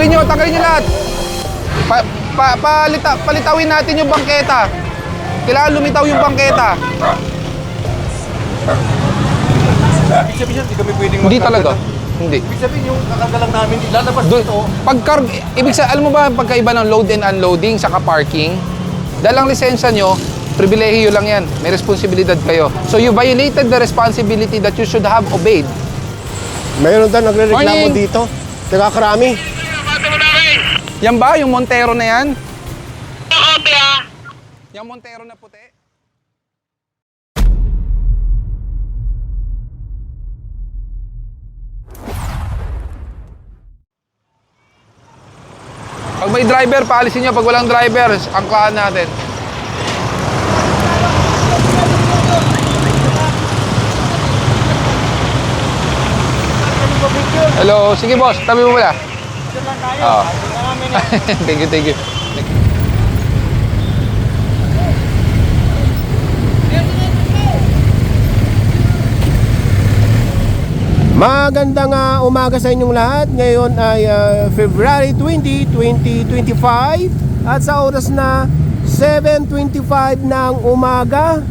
Tanggalin nyo, tanggalin nyo lahat. Pa, pa, palita, palitawin natin yung bangketa. Kailangan lumitaw yung bangketa. Ibig sabihin, hindi kami pwedeng Hindi magkarga talaga. Hindi. Ibig sabihin, yung kakarga lang namin, ilalabas Doon, dito. pagkar, ibig sa, alam mo ba ang pagkaiba ng load and unloading sa parking? Dahil ang lisensya nyo, pribilehiyo lang yan. May responsibilidad kayo. So you violated the responsibility that you should have obeyed. Mayroon daw nagre-reklamo Morning. dito. Nakakarami. Yan ba? Yung Montero na yan? Yung Montero na puti? Pag may driver, paalisin nyo. Pag walang driver, angkaan natin. Hello, sige boss, tabi mo muna. Oo. Thank you, thank you. Magandang ah, umaga sa inyong lahat. Ngayon ay ah, February 20, 2025 at sa oras na 7.25 ng umaga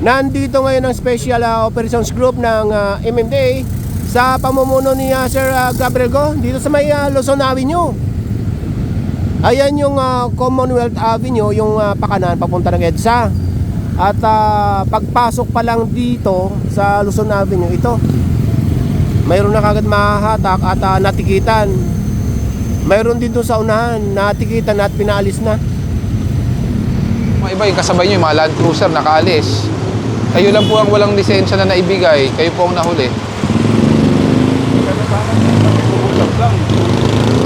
nandito ngayon ang Special ah, Operations Group ng ah, MMDA sa pamumuno ni ah, Sir ah, Gabriel Go dito sa may ah, Luzon Avenue. Ayan yung ah, Commonwealth Avenue, yung ah, pakanan papunta ng EDSA. At ah, pagpasok pa lang dito sa Luzon Avenue, ito mayroon na kagad mahahatak at ah, natikitan. Mayroon din doon sa unahan, natikitan at pinaalis na. Mga iba yung kasabay nyo, yung mga Land Cruiser nakaalis. Kayo lang po ang walang lisensya na naibigay. Kayo po ang nahuli.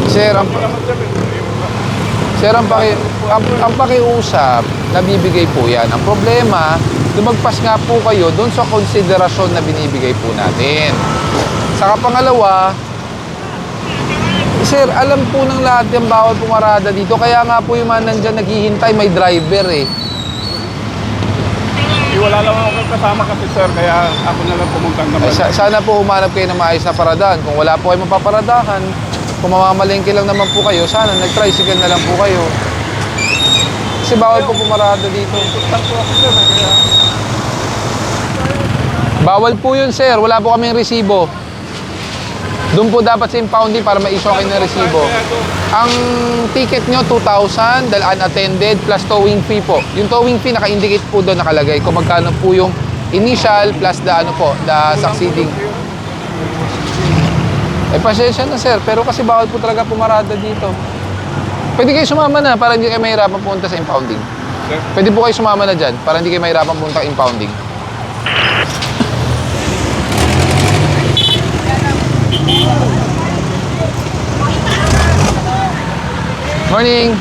Sir, ang, sir, ang, paki, ang, ang pakiusap, nabibigay po yan. Ang problema, lumagpas nga po kayo doon sa konsiderasyon na binibigay po natin. Saka pangalawa, Sir, alam po ng lahat yung bawal pumarada dito. Kaya nga po yung mga nandyan naghihintay, may driver eh. Di wala lang ako kasama kasi sir, kaya ako na lang pumuntang Ay, naman. sa- sana po humanap kayo ng maayos na paradahan. Kung wala po kayo mapaparadahan, kung mamamalengke lang naman po kayo, sana nag-tricycle na lang po kayo. Kasi bawal po pumarada dito. Bawal po yun, sir. Wala po kaming resibo. Doon po dapat sa impounding para ma-issue kayo ng resibo. Ang ticket nyo, 2,000 dahil unattended plus towing fee po. Yung towing fee, naka-indicate po doon nakalagay kung magkano po yung initial plus the ano po, the succeeding. Eh, pasensya na sir, pero kasi bawal po talaga pumarada dito. Pwede kayo sumama na para hindi kayo mahirapan pumunta sa impounding. Sir? Pwede po kayo sumama na dyan para hindi kayo mahirapan pumunta sa impounding. Morning!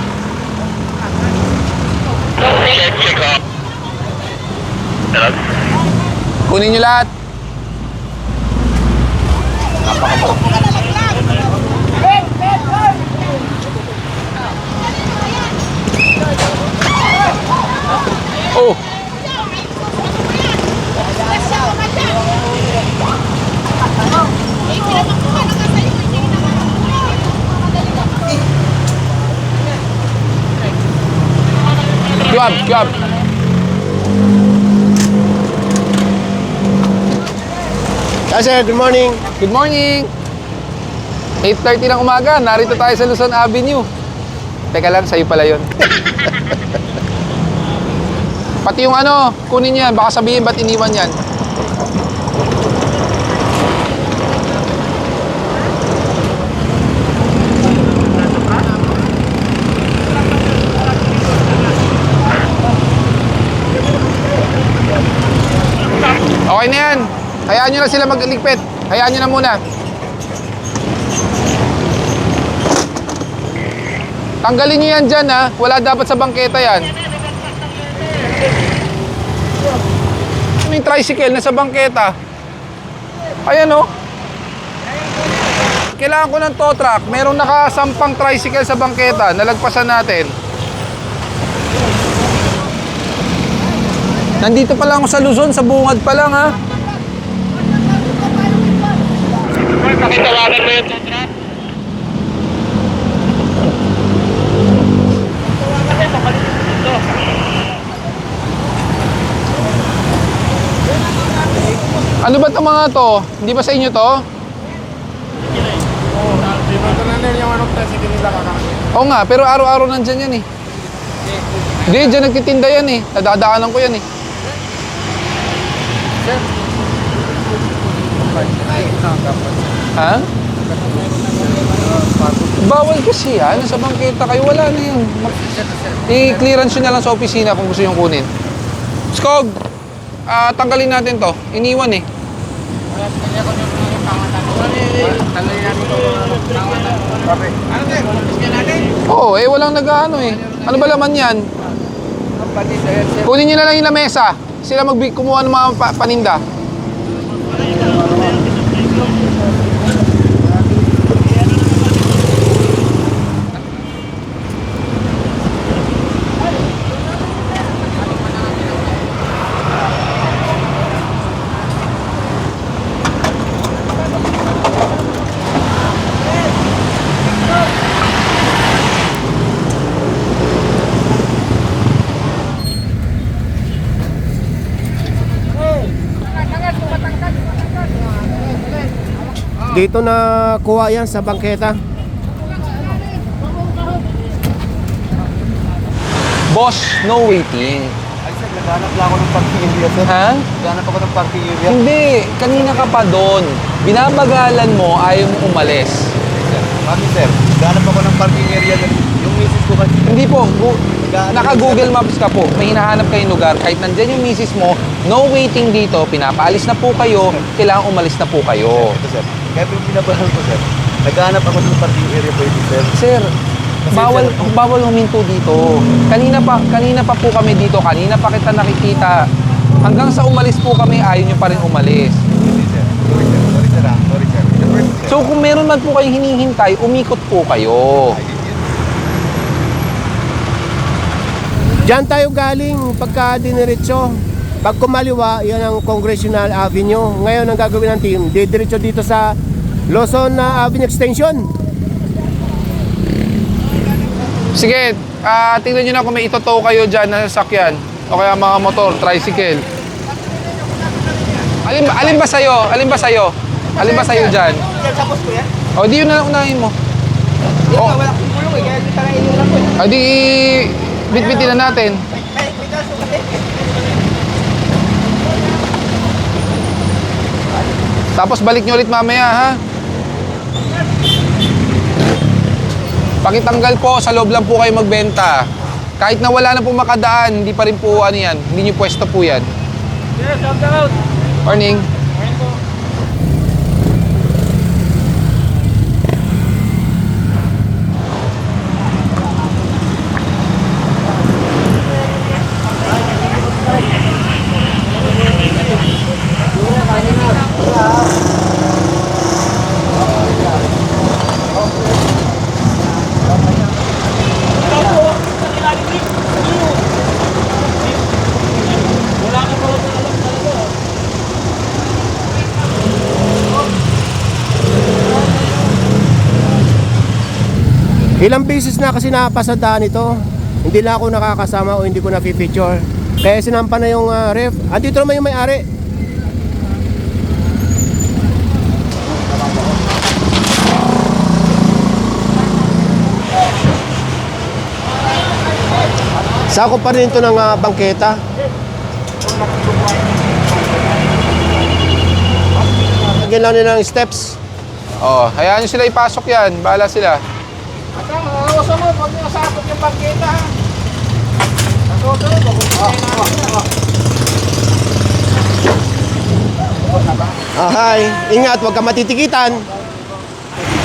Kunin nyo lahat. Oh! Grab. Ah, sir, good morning. Good morning! 8.30 ng umaga, narito tayo sa Luzon Avenue. Teka lang, sa'yo pala yun. Pati yung ano, kunin yan. Baka sabihin ba't iniwan yan. Okay na yan. Hayaan nyo na sila magligpit. Hayaan nyo na muna. Tanggalin nyo yan dyan ha. Wala dapat sa bangketa yan. May tricycle na sa bangketa. Ayan o. Kailangan ko ng tow truck. Merong nakasampang tricycle sa bangketa. Nalagpasan natin. Nandito pa lang ako sa Luzon, sa bungad pa lang ha. Tapos tawagan mo yung tow Ano ba itong mga to? Hindi ba sa inyo to? Ito na nila yung anong test, hindi nila. Oo nga, pero araw-araw nandyan yan eh. Hindi, dyan nagtitinda yan eh. Nadadaanan ko yan eh. Ha? Bawal kasi yan. Sa bangketa kayo, wala na yun. I-clearance nyo na lang sa opisina kung gusto yung kunin. Skog! Ah, tanggalin natin to. Iniwan eh. Oo, eh walang nag-ano eh. Ano ba laman yan? Kunin nyo na lang yung lamesa. Sila mag kumuha ng mga pa- paninda. Dito na kuha yan sa bangketa. Boss, no waiting. Ay sir, naghanap lang ako ng parking area sir. Ha? Naghanap ako ng parking area. Hindi, kanina ka pa doon. Binabagalan mo, ayaw mo umalis. Sir, mami sir, naghanap ako ng parking area. Yung misis ko kasi. Hindi po, naka-Google Maps ka po. May hinahanap kayong lugar. Kahit nandyan yung misis mo, no waiting dito. Pinapaalis na po kayo. Kailangan umalis na po kayo. Ito sir, kaya yung pinabahan ko sir, naghanap ako ng parking area pwede sir. Sir, bawal bawal huminto dito. Kanina pa kanina pa po kami dito. Kanina pa kita nakikita. Hanggang sa umalis po kami, ayaw nyo pa rin umalis. Hindi sir, sorry sir, sorry sir ah, sorry sir. Sir. So kung meron man po kayong hinihintay, umikot po kayo. Ay. Diyan tayo galing pagka diniretso. Pag kumaliwa, yan ang Congressional Avenue. Ngayon ang gagawin ng team, didiretso dito sa Luzon na Avenue Extension. Sige, ah tingnan nyo na kung may itotow kayo dyan na sasakyan. O kaya mga motor, tricycle. Alin, ba- alin ba sa'yo? Alin ba sa'yo? Alin ba sa'yo dyan? Yan sa yan? O di yun na lang unahin mo. Yan Oh. wala akong gulong eh. Kaya yung lang po eh. O di bitbitin na natin. May, may, may kaso kasi. Tapos balik nyo ulit mamaya, ha? Pakitanggal po, sa loob lang po kayo magbenta. Kahit na wala na po makadaan, hindi pa rin po ano yan. Hindi nyo pwesto po yan. Yes, out. Morning. Ilang beses na kasi napasadaan ito. Hindi na ako nakakasama o hindi ko na-feature. Kaya sinampa na yung ah, ref. Andito naman yung may-ari. Sakop pa rin ito ng ah, bangketa. Lagyan lang nila ng steps. Oh, hayaan nyo sila ipasok yan. Bahala sila. At ang awasan mo, huwag niyo sakot yung pagkita ha. Sa susunod, huwag mo Ah, hi. Ingat, huwag ka matitikitan.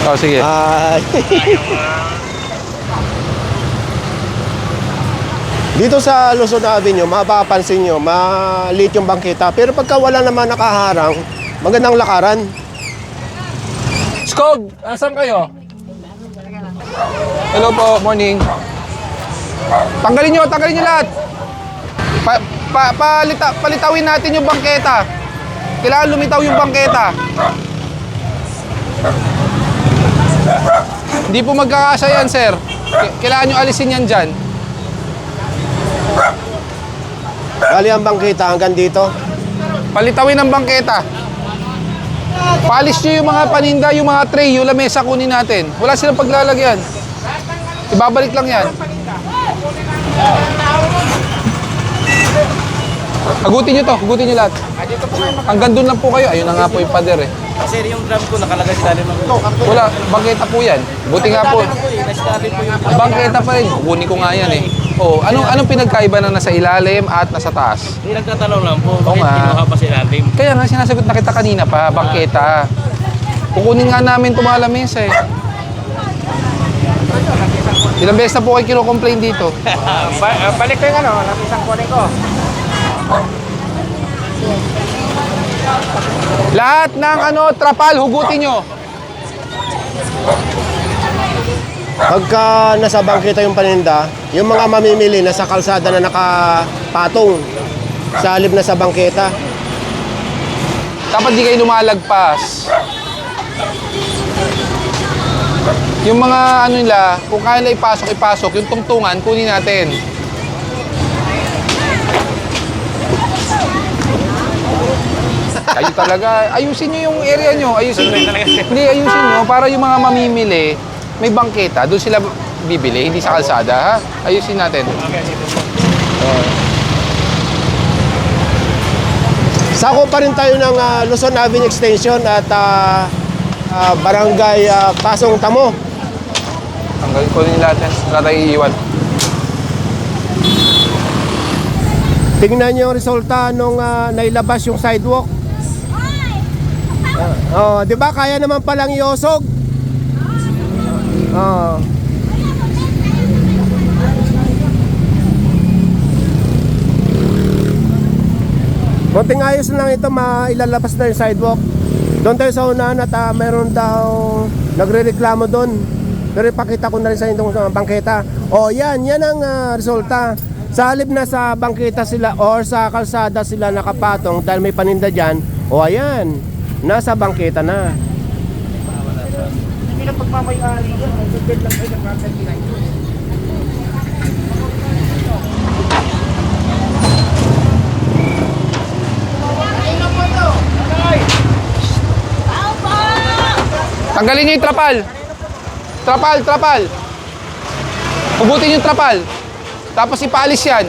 Oh, sige. Ay. Dito sa Luzon Avenue, mapapansin nyo, maliit yung bangketa. Pero pagka wala naman nakaharang, magandang lakaran. Skog, asan kayo? Hello po, morning. Tanggalin nyo, tanggalin nyo lahat. Pa, pa, palita, palitawin natin yung bangketa. Kailangan lumitaw yung bangketa. Hindi po magkakasya yan, sir. Kailangan nyo alisin yan dyan. Bali ang bangketa hanggang dito. Palitawin ang bangketa. Paalis nyo yung mga paninda, yung mga tray, yung lamesa kunin natin. Wala silang paglalagyan. Ibabalik lang yan. Hagutin nyo to, hagutin nyo lahat. Hanggang doon lang po kayo. Ayun na nga po yung pader eh. Kasi yung drum ko nakalagay sa ilalim ng Wala, bangketa po yan. Buti nga po. Nastali po yung Bangketa pa rin. Kukunin ko nga yan eh. Oh, anong anong pinagkaiba na nasa ilalim at nasa taas? Hindi nagtatanong lang po. Bakit nga. kinuha pa sa ilalim? Kaya nga sinasagot na kita kanina pa, bangketa. Kukunin nga namin itong mga lamesa eh. Ilang beses na po kayo kino-complain dito? Ah, balik ko yung ano, isang kunin ko. Lahat ng ano, trapal, hugutin nyo. Pagka nasa bangketa yung paninda, yung mga mamimili nasa kalsada na nakapatong sa halip na sa bangketa. Dapat di kayo lumalagpas. Yung mga ano nila, kung kaya nila ipasok, ipasok. Yung tungtungan, kunin natin. Kayo talaga, ayusin nyo yung area nyo. Ayusin nyo. Hindi, ayusin nyo. Para yung mga mamimili, may bangketa, doon sila bibili, hindi sa kalsada, ha? Ayusin natin. Sako pa rin tayo ng ah, Luzon Avenue Extension at ah, ah, Barangay ah, Pasong Tamo. Tanggalin ko natin. Wala tayong iiwan. Tingnan niyo yung resulta nung ah, nailabas yung sidewalk. Oh, 'di ba kaya naman palang iosog? Oh. Konting ayos lang ito, mailalabas na yung sidewalk. Doon tayo sa unahan at ah, meron daw nagre-reklamo doon. Pero ipakita ko na rin sa inyo sa bangketa. O yan, yan ang ah, resulta. Sa halip na sa bangketa sila or sa kalsada sila nakapatong dahil may paninda dyan. O ayan, nasa bangketa na. Hindi na pagmamayari yun. Sundin lang kayo ng content nila. Tanggalin niyo yung trapal. Trapal, trapal. Hugutin yung trapal. Tapos ipaalis yan.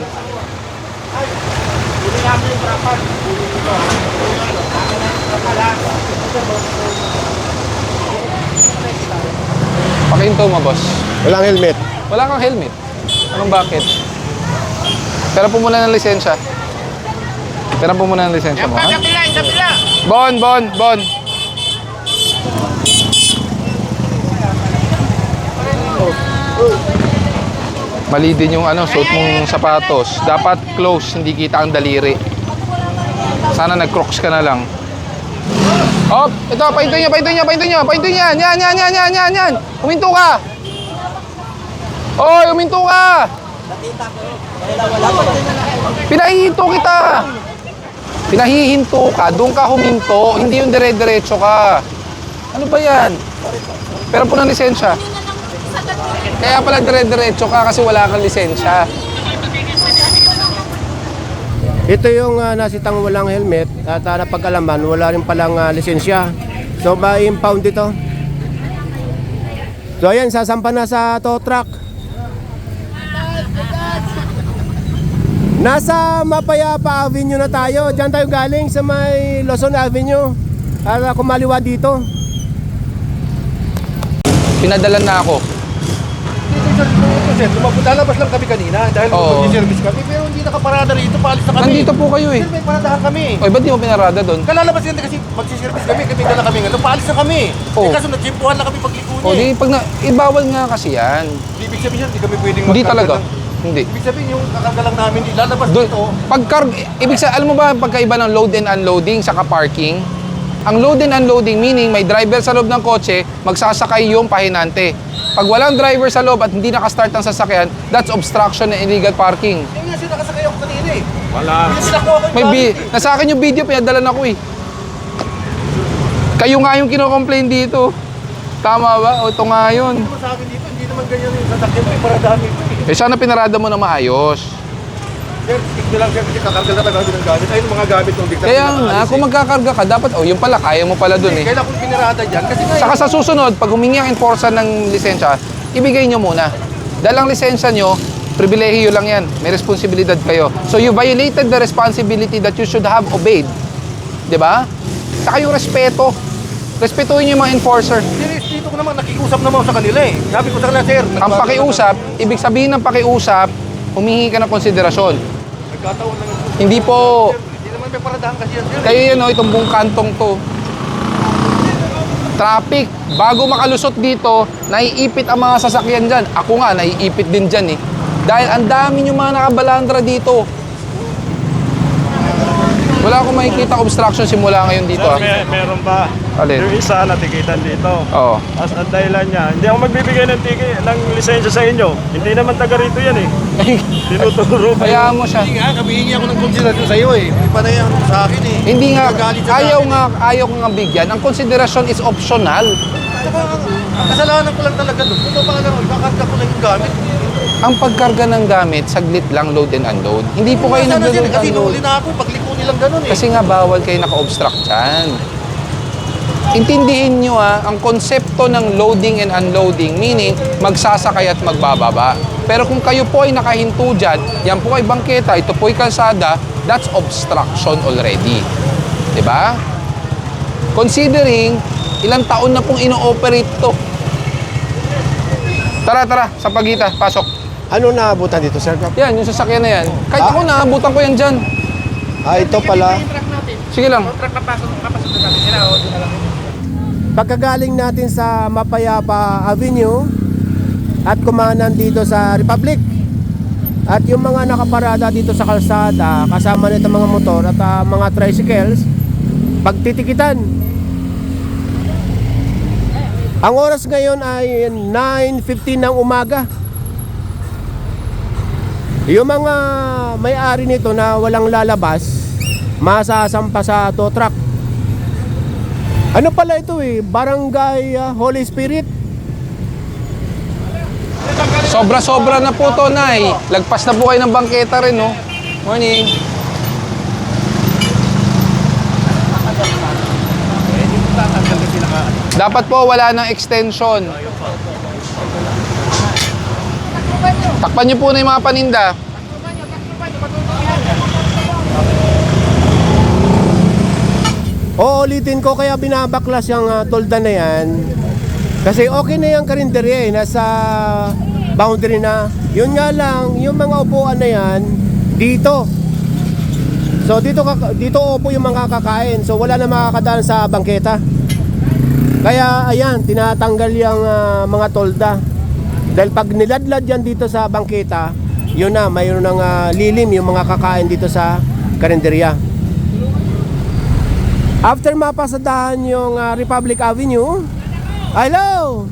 Pakinto mo, boss. Walang helmet. Wala kang helmet. Anong bakit? Pero po muna ng lisensya. Pero po muna ng lisensya mo, ha? Kapila, kapila. Bon, bon, bon. Mali din yung ano, suot mong sapatos. Dapat close, hindi kita ang daliri. Sana nag-crocs ka na lang. Oh, ito, painto niya, painto niya, painto niya, painto niya. Yan, yan, yan, yan, yan, yan. Huminto ka. Oy, huminto ka. Pinahihinto kita. Pinahihinto ka, doon ka huminto, hindi yung dire-diretso ka. Ano ba yan? Pero po ng lisensya. Kaya pala dire-diretso ka kasi wala kang lisensya. Ito yung ah, nasitang walang helmet at uh, napag-alaman, wala rin palang ah, lisensya. So ma-impound ito. So ayan, sasampa na sa tow truck. Nasa Mapayapa Avenue na tayo. Diyan tayo galing sa may Luzon Avenue. Para kumaliwa dito. Pinadalan na ako. Sir, lalabas lang kami kanina dahil Oo. mag-service kami pero hindi nakaparada rito, paalis na kami. Nandito po kayo eh. Sir, may paradahan kami. Oy, ba't di mo pinarada doon? Kalalabas yan kasi magsiservice kami, kami dala kami ano, paalis na kami. Oo. Eh kaso nagsimpuhan na kami paglikuni. O di, pag na, ibawal nga kasi yan. Ibig sabihin yan, hindi kami pwedeng Hindi magkarga talaga. ng- Hindi. Ibig sabihin yung kakarga lang namin, ilalabas Doon, dito. pag car- ibig sa, alam mo ba ang pagkaiba ng load and unloading sa parking? Ang load and unloading meaning may driver sa loob ng kotse, magsasakay yung pahinante. Pag walang driver sa loob at hindi nakastart ang sasakyan, that's obstruction and illegal parking. Eh nga sila nakasakay ako kanina eh. Wala. Ko May bi eh. nasa akin yung video, pinadalan ako eh. Kayo nga yung kino-complain dito. Tama ba? O ito nga yun. Sa akin dito, hindi naman ganyan yung sasakyan mo, eh, paradahan ito eh. Eh sana pinarada mo na maayos. Sir, stick nyo lang sir kasi kakarga na tayo ng gamit. Ayun ang mga gamit ng diktat. Kaya nga, kung magkakarga ka, dapat, oh, yun pala, kaya mo pala dun eh. Kailan kung pinarada dyan? Kasi nga, Saka sa susunod, pag humingi ang enforcer ng lisensya, ibigay nyo muna. Dahil ang lisensya nyo, pribilehiyo lang yan. May responsibilidad kayo. So you violated the responsibility that you should have obeyed. ba? Saka yung respeto. Respetuhin nyo yung mga enforcer. Dito ko naman, nakikusap naman ako sa kanila eh. Sabi ko sa kanila, sir. Ang pakiusap, ibig sabihin ng pakiusap, humingi ka ng konsiderasyon. Nagkataon lang ito. Hindi po, Hindi naman may paradahan kasi yan, sir. kayo yan o, itong buong kantong to. Traffic, bago makalusot dito, naiipit ang mga sasakyan dyan. Ako nga, naiipit din dyan eh. Dahil ang dami yung mga nakabalandra dito. Wala akong makikita obstruction simula ngayon dito. Sir, ah. may, meron pa. Alin? Yung isa natikitan dito. Oo. As ang dahilan niya, hindi ako magbibigay ng ticket ng lisensya sa inyo. Hindi naman taga rito yan eh. Tinuturo pa Kaya mo siya. Hindi nga, kabihingi ako ng konsiderasyon sa iyo eh. Hindi pa na yan sa akin eh. Hindi nga, Nagagalit sa ayaw akin nga, ayaw ko nga bigyan. Ang konsiderasyon is optional. Eh. Saka, ang kasalanan ko lang talaga doon. Ito pa lang, ikakarga ko lang yung gamit. Ang pagkarga ng gamit, saglit lang load and unload. Hindi po kayo Sana nag-load kasi unload. nahuli na ako. Pagliko nilang ganun eh. Kasi nga bawal kayo naka-obstruct dyan. Intindihin nyo ah, ang konsepto ng loading and unloading, meaning magsasakay at magbababa. Pero kung kayo po ay nakahinto dyan, yan po ay bangketa, ito po ay kalsada, that's obstruction already. ba? Considering, ilang taon na pong ino-operate to. Tara, tara, sa pagitan, pasok. Ano naabutan dito, sir? Yan, yung sasakyan na yan. Kahit Ah. ako, naabutan ko yan dyan. Ah, ito pala. Sige lang. Pagkagaling natin sa Mapayapa Avenue at kumanan dito sa Republic. At yung mga nakaparada dito sa kalsada kasama nito mga motor at ah, mga tricycles pagtitikitan. Ang oras ngayon ay 9.15 ng umaga. Yung mga may-ari nito na walang lalabas masasampa sa tow truck ano pala ito eh? Barangay ah, Holy Spirit. Sobra-sobra na po to, Nay. Lagpas na po kayo ng bangketa rin, no? Morning. Dapat po wala ng extension. Takpan niyo po na yung mga paninda. Uulitin ko kaya binabaklas yung ah, tolda na yan. Kasi okay na yung karinderya eh. Nasa boundary na. Yun nga lang, yung mga upuan na yan, dito. So dito, dito upo yung mga kakain. So wala na makakadaan sa bangketa. Kaya ayan, tinatanggal yung ah, mga tolda. Dahil pag niladlad yan dito sa bangketa, yun na, mayroon ng ah, lilim yung mga kakain dito sa karinderya. After mapasadahan yung ah, Republic Avenue, hello!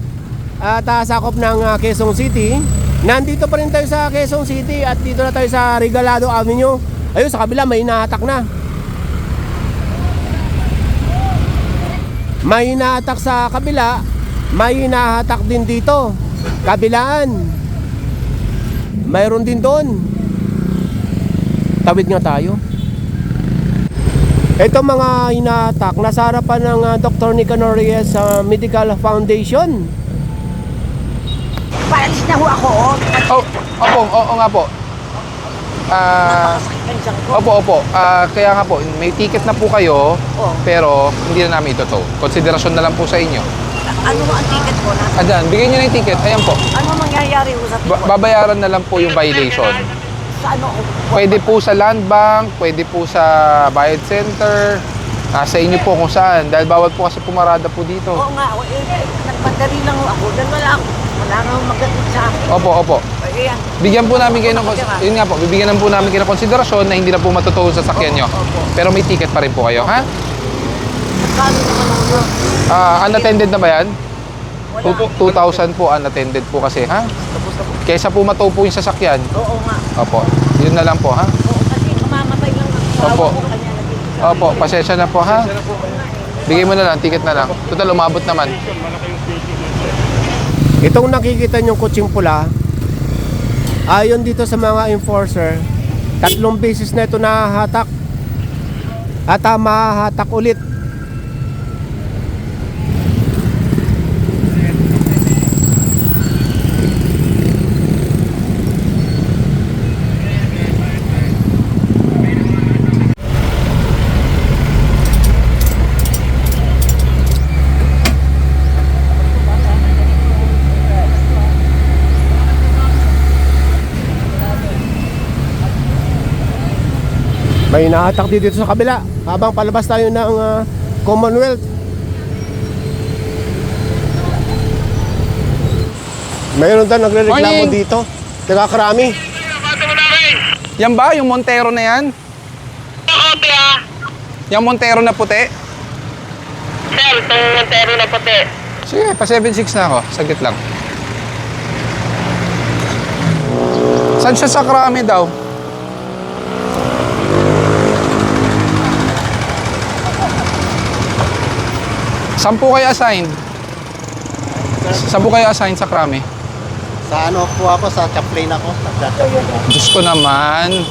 At ah, sakop ng ah, Quezon City. Nandito pa rin tayo sa Quezon City at dito na tayo sa Regalado Avenue. Ayun, sa kabila may inahatak na. May inahatak sa kabila, may inahatak din dito. Kabilaan. Mayroon din doon. Tawid nga tayo. Ito mga hinatak, nasa harapan ng uh, Dr. Nicanor Reyes sa Medical Foundation. Paalis na ho ako, oh. Oh, opo, oo nga po. Ah, ko. opo, opo. Ah, kaya nga po, may ticket na po kayo, Oh. pero hindi na namin ito to. Konsiderasyon na lang po sa inyo. Ano ang ticket ko? Nasa, Ayan, bigyan niyo na yung ticket. Ayan po. ano mangyayari ho sa Ba- ticket? babayaran na lang po yung violation. Sa ano? Pwede po sa land bank, pwede po sa bayad center, nasa inyo po kung saan. Dahil bawal po kasi pumarada po dito. Oo nga, oh, eh, eh, nagpadali lang ako. Dahil wala ako. Wala nga ho magatid sa akin. Opo, opo. Eh, yan. Bigyan po namin kayo ng, kons- yun nga po, bibigyan po namin kayo ng konsiderasyon na hindi na po matutuon sa sakyan nyo. Opo. Pero may ticket pa rin po kayo, ha? Magkano naman yun? Ah, unattended na ba yan? Wala. Two- 2,000 po unattended po kasi, ha? Kaysa po matow po yung sasakyan. Oo nga. Opo, yun na lang po, ha? Oo, kasi kamamatay lang ang Opo. ko. Kanya Opo, pasensya na po, ha? Bigay mo na lang, ticket na lang. Total, umabot naman. Itong nakikita nyong kutsing pula, ayon dito sa mga enforcer, Tatlong beses na ito nahahatak. At ah, mahahatak ulit. May nahatak din dito sa kabila habang palabas tayo ng ah, Commonwealth. Mayroon daw nagre-reklamo dito. Nakakarami. Yan ba? Yung Montero na yan? Oo, tiya. Yung Montero na puti? Sir, itong Montero na puti. Sige, pa 7.6 na ako. Saglit lang. Saan siya sa Krami daw? Saan po kayo assigned? Saan po kayo assigned sa Krami? Sa ano po ako, sa chaplain ako. Sa chaplain. Diyos ko naman.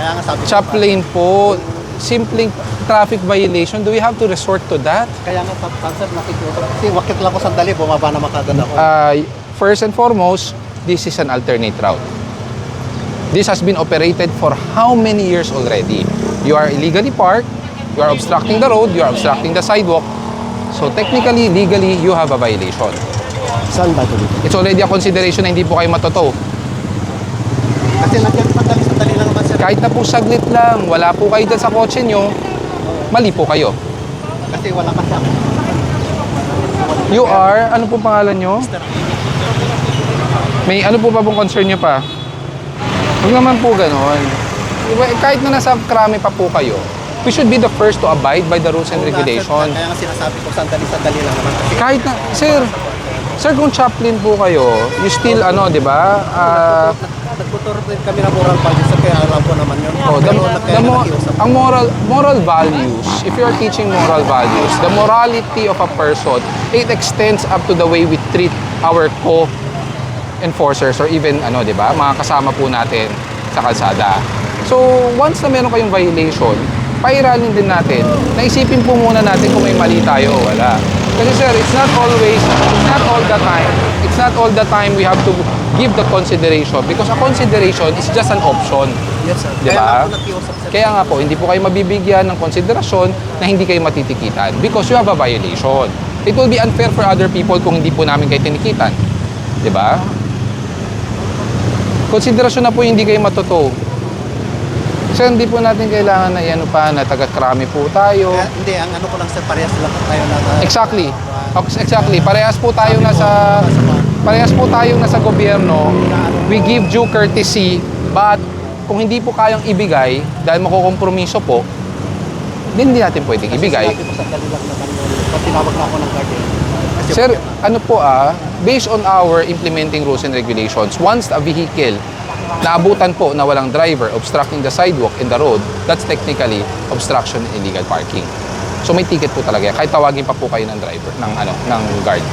Kaya nga sabi Chaplain po. Simpleng traffic violation. Do we have to resort to that? Kaya nga sir, nakikiusap. Kasi wakit lang ako sandali, bumaba na makagad ako. uh, first and foremost, this is an alternate route. This has been operated for how many years already? You are illegally parked, you are obstructing the road, you are obstructing the sidewalk. So technically, legally, you have a violation. Saan ba ito dito? It's already a consideration na hindi po kayo matotow. Kasi nandiyan sandali, sandali lang naman sir. Kahit na po saglit lang, wala po kayo dyan sa kotse nyo, mali po kayo. Kasi wala kasi ako. You are, ano po pangalan nyo? May ano po ba pong concern nyo pa? Huwag naman po ganon. Kahit na nasa krami pa po kayo, we should be the first to abide by the rules and regulation. Kaya nga sinasabi ko, sandali, sandali lang naman. Kasi Kahit na, sir, sir kung chaplain po kayo, you still ano, di ba? Ah, nagtuturo din kami ng moral values. Kaya alam ko naman yun. Oh, the, the mo- ang moral moral values, if you are teaching moral values, the morality of a person, it extends up to the way we treat our co enforcers or even ano, 'di ba? Mga kasama po natin sa kalsada. So, once na meron kayong violation, pairalin din natin. Naisipin po muna natin kung may mali tayo o wala. Kasi sir, it's not always, it's not all the time. It's not all the time we have to give the consideration because a consideration is just an option. Yes, sir. Di Kaya ba? nga nakiusap, sir. Kaya nga po, hindi po kayo mabibigyan ng konsiderasyon na hindi kayo matitikitan because you have a violation. It will be unfair for other people kung hindi po namin kayo tinikitan. Di ba? Konsiderasyon na po hindi kayo matuto. So hindi po natin kailangan na ano pa na taga-krami po tayo. Kaya, hindi, ang ano ko lang, sir, parehas lang tayo na... Exactly. Exactly. Parehas po tayo nasa parehas po tayong nasa gobyerno. We give due courtesy, but kung hindi po kayang ibigay dahil makukompromiso po, hindi natin pwedeng ibigay. Sinabi ko, sandali lang naman yun. Pag tinawag na ako ng guard eh. Kasi Sir, ano po ah, based on our implementing rules and regulations, once a vehicle naabutan po na walang driver obstructing the sidewalk and the road, that's technically obstruction and illegal parking. So may ticket po talaga yan. Kahit tawagin pa po kayo ng driver, ng ano, ng guard.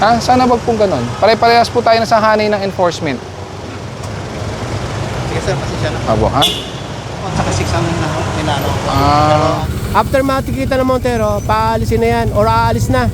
Ha? Sana wag pong ganun. Pare-parehas po tayo sa hanay ng enforcement. Sige, sir, pasensya na. Abo, ha? At saka six ang ninano ko. Ah. After matikita ng Montero, paalisin na yan or aalis na.